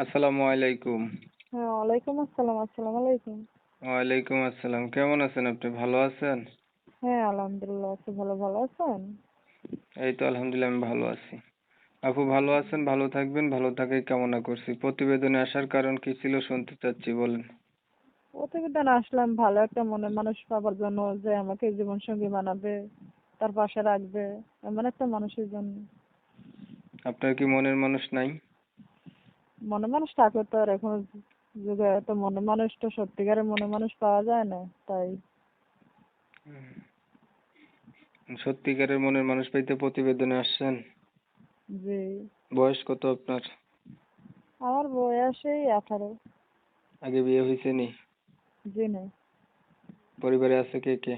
আসসালামু আলাইকুম। হ্যাঁ ওয়ালাইকুম আসসালাম আসসালামু আলাইকুম। ওয়ালাইকুম আসসালাম কেমন আছেন আপনি ভালো আছেন? হ্যাঁ আলহামদুলিল্লাহ আছি ভালো ভালো আছেন? এই তো আলহামদুলিল্লাহ আমি ভালো আছি। আপু ভালো আছেন ভালো থাকবেন ভালো থাকাই কামনা করছি। প্রতিবেদনে আসার কারণ কি ছিল শুনতে চাচ্ছি বলেন। প্রতিবেদন আসলাম ভালো একটা মনে মানুষ পাবার জন্য যে আমাকে জীবন সঙ্গী বানাবে তার পাশে রাখবে এমন একটা মানুষের জন্য। আপনার কি মনের মানুষ নাই? মনে মানুষ থাকলে তো আর এখন যুগে এত মনে মানুষ তো সত্যিকারের মনে মানুষ পাওয়া যায় না তাই। সত্যিকারের মনের মানুষ পাইতে প্রতিবেদনে আসছেন? জি। বয়স কত আপনার? আমার বয়স এই আঠারো। আগে বিয়ে হয়েছে নি? জি না পরিবারে আছে কে কে?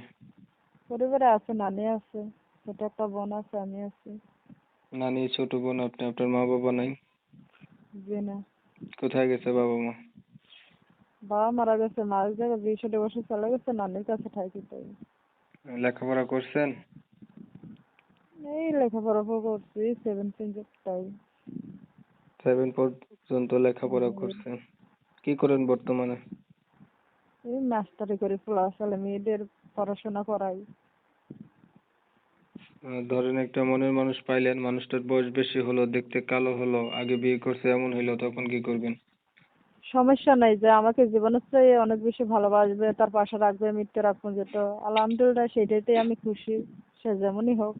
পরিবারে আছে নানি আছে ছোট একটা বোন আছে আমি আছি। নানি ছোট বোন আপনি আপনার মা বাবা নাই? জি না কোথায় গেছে বাবা মা? বাবা মারা গেছে মা এক জায়গায় বিয়ে সাথে বসে চলে গেছে নানির কাছে থাকি তাই। লেখাপড়া করছেন? এই লেখাপড়া করছি সেভেন পর্যন্ত তাই। সেভেন পর্যন্ত লেখাপড়া করছেন। কি করেন বর্তমানে? এই মাস্টারি করি প্লাস মেয়েদের পড়াশোনা করাই। ধরেন একটা মনের মানুষ পাইলেন মানুষটার বয়স বেশি হলো দেখতে কালো হলো আগে বিয়ে করছে এমন হইল তখন কি করবেন? সমস্যা নাই যে আমাকে জীবনের চেয়ে অনেক বেশি ভালোবাসবে তার পাশে রাখবে মৃত্যু রাখব যেত আলহামদুলিল্লাহ সেটাতেই আমি খুশি সে যেমনই হোক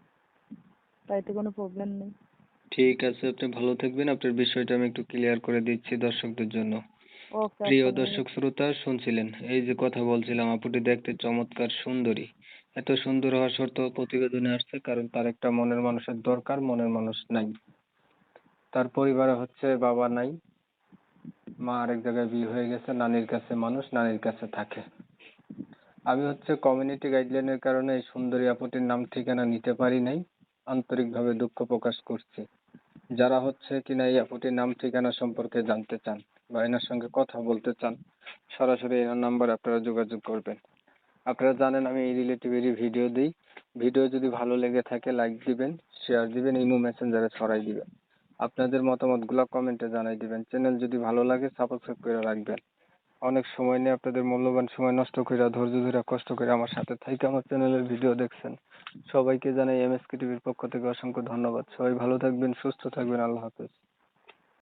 তাইতে কোনো প্রবলেম নেই। ঠিক আছে আপনি ভালো থাকবেন আপনার বিষয়টা আমি একটু ক্লিয়ার করে দিচ্ছি দর্শকদের জন্য। প্রিয় দর্শক শ্রোতা শুনছিলেন এই যে কথা বলছিলাম আপুটি দেখতে চমৎকার সুন্দরী। এত সুন্দর হওয়া সত্ত্বেও প্রতিবেদনে আসছে, কারণ তার একটা মনের মানুষের দরকার, মনের মানুষ নাই। তার পরিবারে হচ্ছে বাবা নাই, মা আরেক জায়গায় বিয়ে হয়ে গেছে, নানির কাছে মানুষ, নানির কাছে থাকে। আমি হচ্ছে কমিউনিটি গাইডলাইনের কারণে এই সুন্দরী আপুটির নাম ঠিকানা নিতে পারি নাই, আন্তরিকভাবে দুঃখ প্রকাশ করছি। যারা হচ্ছে কিনা এই আপুটির নাম ঠিকানা সম্পর্কে জানতে চান বা এনার সঙ্গে কথা বলতে চান, সরাসরি এনার নাম্বার আপনারা যোগাযোগ করবেন। আপনারা জানেন আমি এই রিলেটিভেরই ভিডিও দিই। ভিডিও যদি ভালো লেগে থাকে লাইক দিবেন শেয়ার দিবেন, ইমো মেসেঞ্জারে ছড়াই দিবেন। আপনাদের মতামতগুলো কমেন্টে জানাই দিবেন। চ্যানেল যদি ভালো লাগে সাবস্ক্রাইব করে রাখবেন। অনেক সময় নিয়ে আপনাদের মূল্যবান সময় নষ্ট করে ধৈর্য ধরে কষ্ট করে আমার সাথে থেকে আমার চ্যানেলের ভিডিও দেখছেন। সবাইকে জানাই এমএসকে টিভির পক্ষ থেকে অসংখ্য ধন্যবাদ। সবাই ভালো থাকবেন, সুস্থ থাকবেন, আল্লাহ হাফেজ।